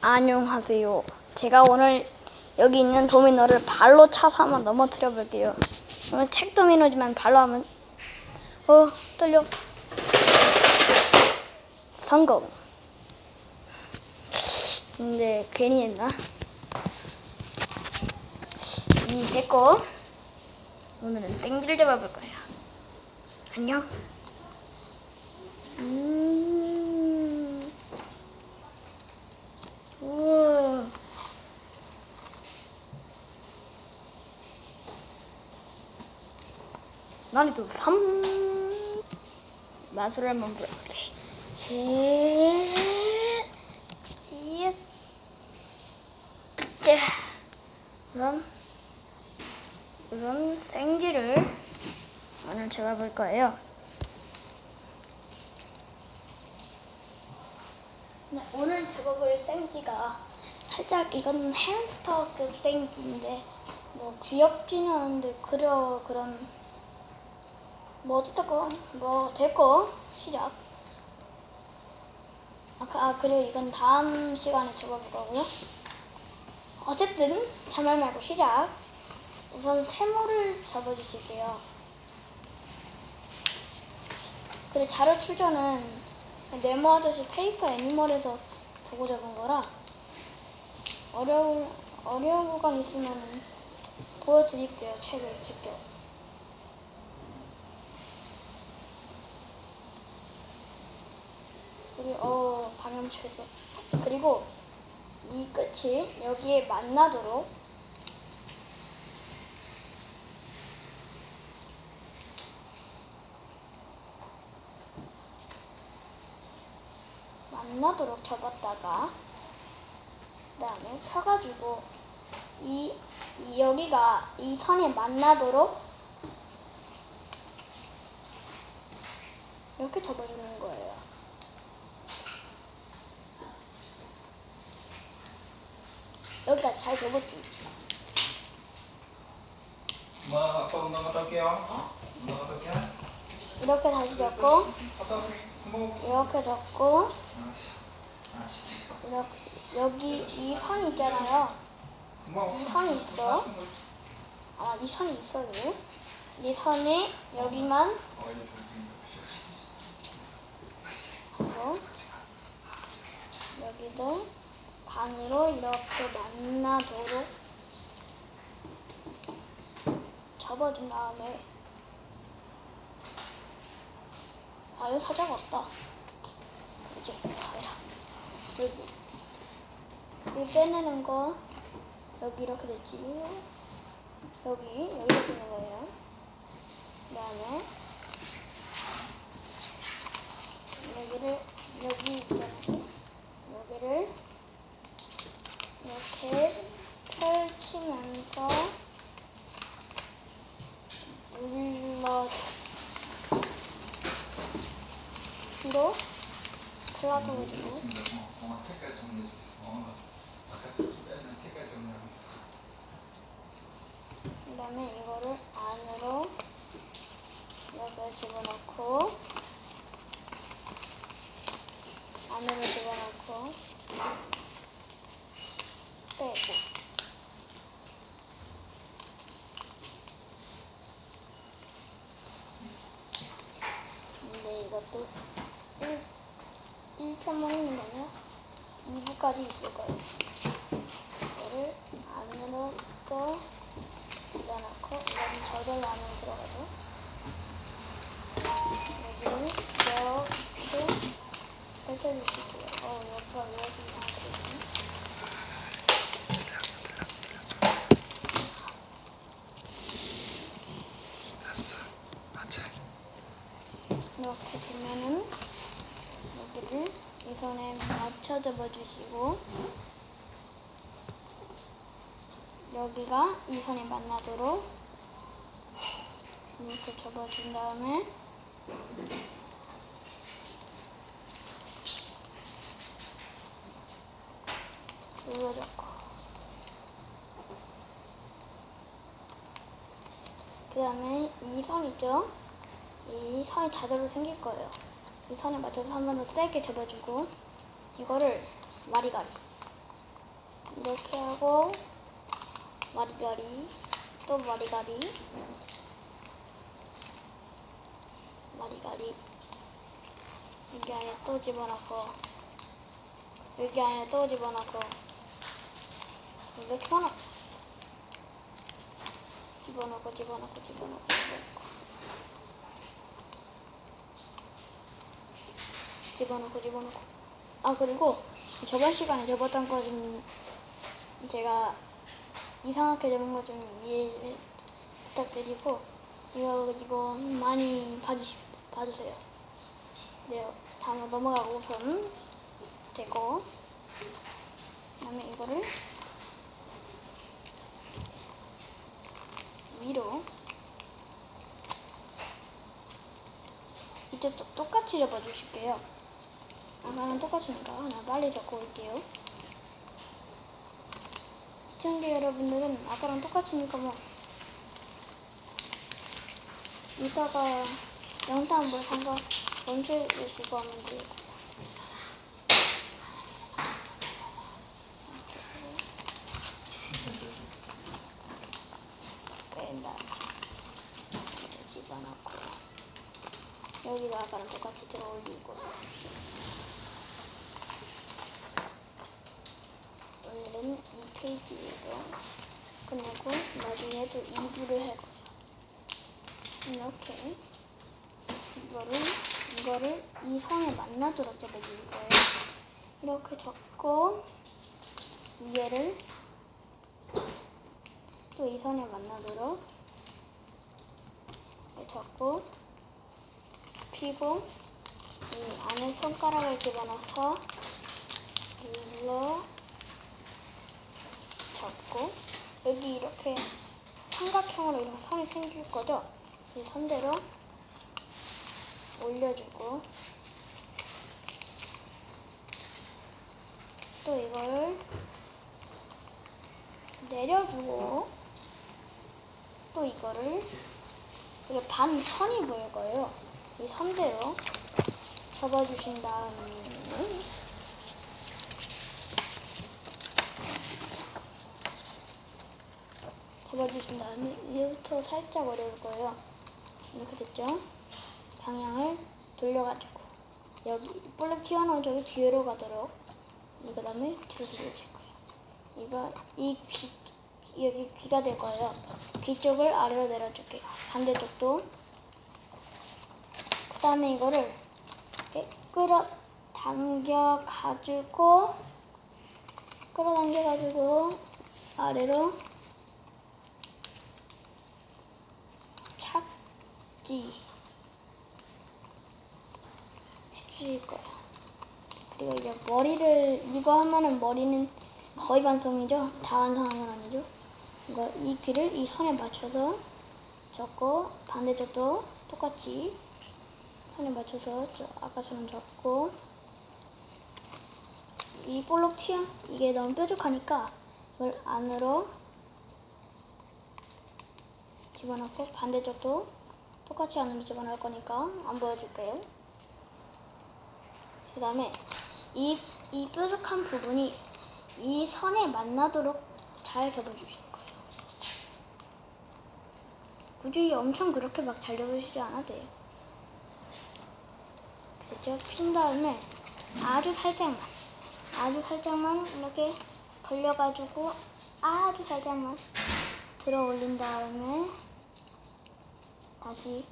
안녕하세요. 제가 오늘 여기 있는 도미노를 발로 차서 한번 넘어뜨려 볼게요. 오늘 책 도미노지만 발로 하면 어 떨려. 성공. 근데 괜히 했나? 음 됐고 오늘은 생지를 잡아볼 거예요. 안녕. 음. 우와. 난이도 3 마술을 한번 불러볼게. 자, 우선 우선 생지를 오늘 잡아볼 거예요. 네, 오늘 잡아볼 생지가 살짝 이건 햄스터급 생지인데 뭐 귀엽지는 않은데 그려 그런 뭐 어쨌든 뭐 됐고 시작. 아까 아 그리고 이건 다음 시간에 잡아볼 거고요. 어쨌든 자말 말고 시작. 우선 세모를 잡아주실게요. 그리고 자료 출전은 네모 아저씨 페이퍼 애니멀에서 보고 잡은 거라 어려운 어려운 구간 있으면 보여드릴게요. 책을 직접 그리고 어 방향 취했어 그리고 이 끝이 여기에 만나도록 만나도록 접었다가 그 다음에 펴가지고 이, 이 여기가 이 선에 만나도록 이렇게 접어주는 거예요. 여기까지 잘 접었죠. 엄마 아빠 운동 갔다 올게요. 운동 갔다 올게. 이렇게 다시 접고 갔다 올게. 고마워. 이렇게 접고. 이렇게 여기 이 선 있잖아요. 고마워. 이 선이 있어. 아, 이 선이 있어요. 이 선에 여기만 어, 이거 좋습니다. 하고 여기도 반으로 이렇게 만나도록 접어준 다음에 아 여기 사자가 없다. 이제 가자 여기. 여기 빼내는 거 여기 이렇게 됐지. 여기 여기 있는 거예요. 그 다음에 여기를 여기 있잖아요. 여기를 이렇게 펼치면서 눌러줘. 뒤로 플라도 해주고 어, 엄마 책까지 정리해 줬어. 어, 아까 빼는 책까지 정리하고 있어. 그다음에 이거를 안으로 이렇게 집어넣고 안으로 집어넣고 빼고 근데 이것도 1, 1편만 있는 게 아니라 2부까지 있을 거예요 이거를 안으로 또 집어넣고 이건 저절로 안으로 들어가죠. 여기를 이렇게 펼쳐주시고요. 어, 여기가 왜 이렇게. 맞아. 이렇게 되면은 여기를 이 손에 맞춰 접어주시고 여기가 이 손에 만나도록 이렇게 접어준 다음에 눌러줬고 그 다음에 이 선 있죠? 이 선이 자대로 생길 거예요. 이 선에 맞춰서 한 번 더 세게 접어주고 이거를 마리가리. 이렇게 하고 마리가리 또 마리가리. 마리가리. 여기 안에 또 집어넣고 여기 안에 또 집어넣고. 왜 이렇게 많아 집어넣고 집어넣고 집어넣고 집어넣고 집어넣고 집어넣고 아 그리고 저번 시간에 접었던 거 좀 제가 이상하게 접은 거 좀 이해 부탁드리고 이거 이거 많이 봐주시 봐주세요. 네 다음으로 넘어가고 우선 되고 그 다음에 이거를 위로 이제 또 똑같이 접어주실게요. 아까랑 똑같으니까 하나 빨리 적고 올게요. 시청자 여러분들은 아까랑 똑같으니까 뭐 이따가 영상 뭐 상관 멈춰 주시고 하면 돼요. 여기도 아까랑 똑같이 들어 올리고 이 페이지에서 끝내고 나중에 또 2부를 할 거예요. 이렇게 이거를 이거를 이 선에 만나도록 접어줄 거예요. 이렇게 접고 위에를 또 이 선에 만나도록 접고 피고 이 안에 손가락을 집어넣어서 눌러 접고 여기 이렇게 삼각형으로 이렇게 선이 생길 거죠? 이 선대로 올려주고 또 이걸 내려주고 또 이거를 이게 반 선이 보일 거예요. 이 선대로 접어주신 다음에 접어주신 다음에 위부터 살짝 어려울 거예요. 이렇게 됐죠? 방향을 돌려가지고 여기 볼록 튀어나온 저기 뒤로 가도록 이거 다음에 뒤로 돌려주실 거예요. 이거 이 귀 여기 귀가 될 거예요. 귀 쪽을 아래로 내려줄게요. 반대쪽도 그 다음에 이거를 이렇게 끌어 당겨 가지고 끌어당겨 가지고 아래로 착지 해주실 거예요. 그리고 이제 머리를 이거 하면은 머리는 거의 완성이죠. 다 완성한 건 아니죠. 이거 이 귀를 이 선에 맞춰서 접고 반대쪽도 똑같이 선에 맞춰서 저 아까처럼 접고 이 볼록 튀어 이게 너무 뾰족하니까 이걸 안으로 집어넣고 반대쪽도 똑같이 안으로 집어넣을 거니까 안 보여줄게요. 그 다음에 이, 이 뾰족한 부분이 이 선에 만나도록 잘 접어주실 거예요. 굳이 엄청 그렇게 막 잘 접으시지 않아도 돼요. 됐죠? 핀 다음에 아주 살짝만, 아주 살짝만 이렇게 벌려가지고 아주 살짝만 들어 올린 다음에 다시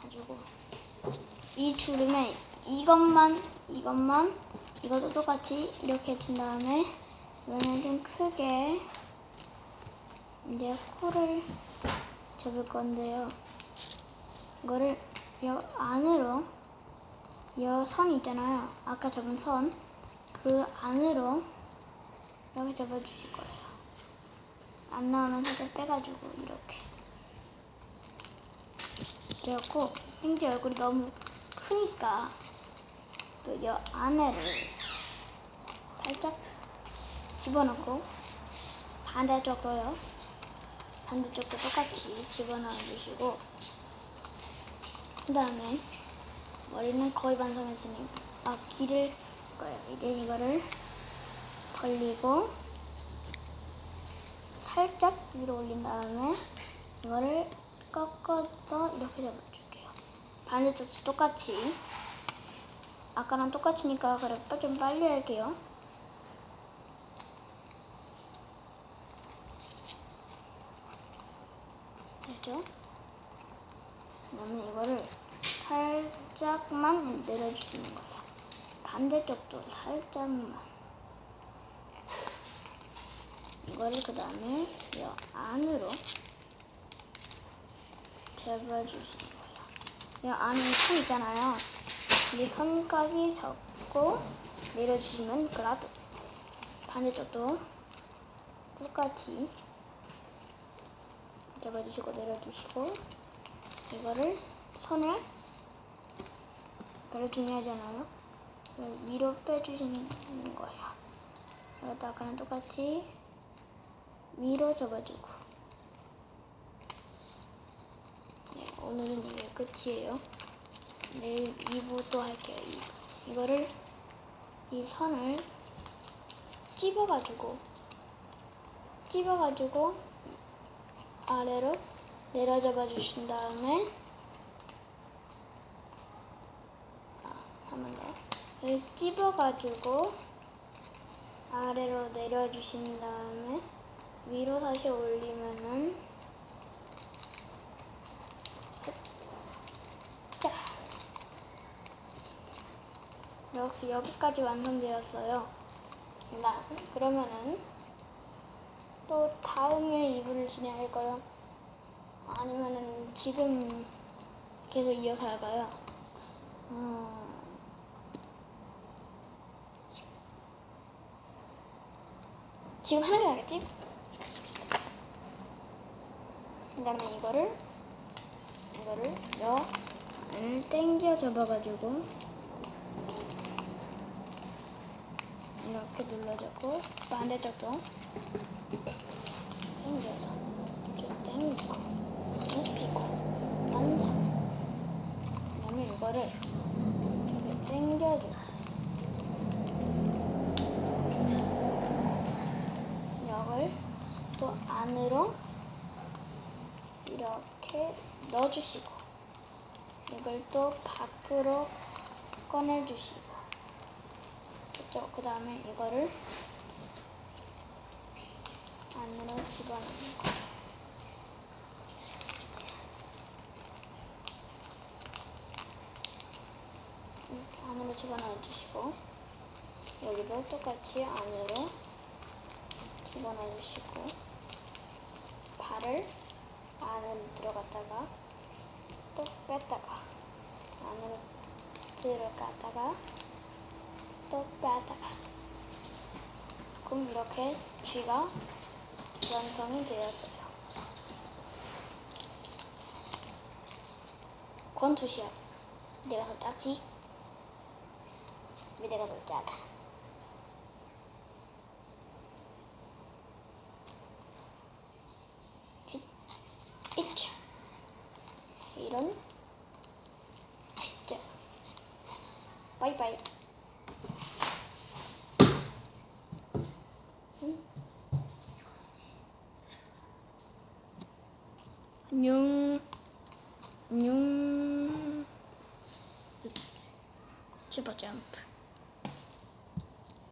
가지고 이 주름에 이것만 이것만 이것도 똑같이 이렇게 해준 다음에 이거는 좀 크게 이제 코를 접을 건데요. 이거를 여 안으로 여 선 있잖아요. 아까 접은 선 그 안으로 이렇게 접어주실 거예요. 안 나오면 살짝 빼가지고 이렇게 그래갖고 흰지 얼굴이 너무 크니까 또 여 안에를 살짝 집어넣고 반대쪽도요. 반대쪽도 똑같이 집어넣어 주시고 그 다음에 머리는 거의 완성했으니 아 귀를 거예요. 이제 이거를 벌리고 살짝 위로 올린 다음에 이거를 꺾어서 이렇게 잡아줄게요. 반대쪽도 똑같이 아까랑 똑같으니까 그래 좀 빨리 할게요. 됐죠? 그다음에 이거를 살짝만 내려주시는 거예요. 반대쪽도 살짝만. 이거를 그 다음에 이 안으로 잡아주시는 거예요. 이 안에 선 있잖아요. 이 선까지 잡고 내려주시면 그라도 반대쪽도 똑같이 잡아주시고 내려주시고 이거를 선을 별로. 이걸 위로 빼주시는 거예요. 아까랑 똑같이 위로 접어주고 네, 오늘은 이게 끝이에요. 내일 2부 또 할게요. 2부. 이거를 이 선을 찝어가지고 찝어가지고 아래로 내려 잡아 주신 다음에 아, 한번 더. 여기 찝어가지고 아래로 내려주신 다음에 위로 다시 올리면은 이렇게 여기까지 완성되었어요. 나 그러면은 또 다음에 이불을 진행할까요? 아니면은 지금 계속 이어서 할까요? 음, 지금 하는 게 낫겠지? 그 다음에 이거를 이거를 여을 땡겨 접어가지고 이렇게 눌러주고 반대쪽도. 당겨서. 이렇게 당기고 눕히고 단상 그다음에 이거를 이렇게 당겨주고. 이걸 또 안으로 이렇게 넣어주시고 이걸 또 밖으로 꺼내주시고 그쵸? 그 다음에 이거를 안으로 집어넣는 거. 안으로 집어넣어 주시고 여기도 똑같이 안으로 집어넣어 주시고 발을 안으로 들어갔다가 또 뺐다가 안으로 들어갔다가 또 뺐다가 그럼 이렇게 쥐가 완성이 되었어요. 권투시합. 내가 더 작지? 왜 내가 더 작아? 잇, 있죠. 이런 진짜 바이바이. 응? 안녕. 안녕. 슈퍼 점프.